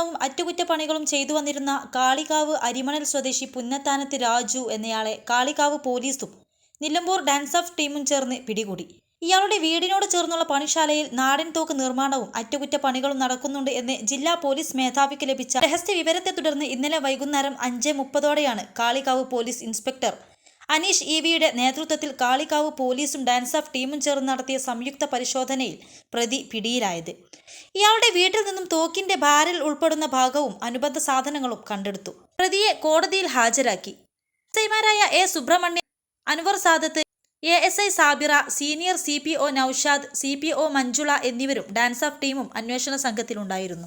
നിർമ്മാണവും അറ്റകുറ്റപ്പണികളും ചെയ്തു വന്നിരുന്ന കാളികാവ് അരിമണൽ സ്വദേശി പുന്നത്താനത്ത് രാജു എന്നയാളെ കാളികാവ് പോലീസും നിലമ്പൂർ ഡാൻസ് ഓഫ് ടീമും ചേർന്ന് പിടികൂടി. ഇയാളുടെ വീടിനോട് ചേർന്നുള്ള പണിശാലയിൽ നാടൻ തോക്ക് നിർമ്മാണവും അറ്റകുറ്റപ്പണികളും നടക്കുന്നുണ്ട് എന്ന് ജില്ലാ പോലീസ് മേധാവിക്ക് ലഭിച്ച രഹസ്യ വിവരത്തെ തുടർന്ന് ഇന്നലെ വൈകുന്നേരം അഞ്ച് മുപ്പതോടെയാണ് Kalikavu police inspector Aneesh E വിയുടെ നേതൃത്വത്തിൽ കാളികാവ് പോലീസും ഡാൻസ് ഓഫ് ടീമും ചേർന്ന് നടത്തിയ സംയുക്ത പരിശോധനയിൽ പ്രതി പിടിയിലായത്. ഇയാളുടെ വീട്ടിൽ നിന്നും തോക്കിന്റെ ബാരൽ ഉൾപ്പെടുന്ന ഭാഗവും അനുബന്ധ സാധനങ്ങളും കണ്ടെടുത്തു. പ്രതിയെ കോടതിയിൽ ഹാജരാക്കി. എസ്ഐമാരായ A Subrahmanya Anwar Sadath A S I Sabira senior C P O Noushad C P O Manjula എന്നിവരും ഡാൻസ് ഓഫ് ടീമും അന്വേഷണ സംഘത്തിലുണ്ടായിരുന്നു.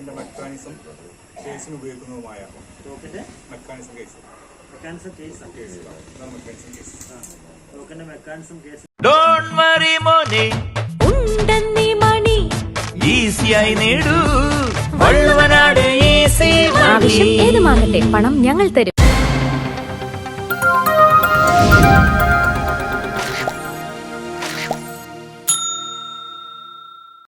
തോക്കിന്റെ മെക്കാനിസം കേസിന് ഉപയോഗിക്കുന്നതുമായ തോക്കിന്റെ mechanism case mechanism case mechanism case തോക്കിന്റെ mechanism case don't worry മോനെ. ഉണ്ടെന്നി മണി. ഈസിയായി നേടൂ. വള്ളുവനാട് ഈസി ആവശ്യം ഏതുമാകട്ടെ പണം ഞങ്ങൾ തരും.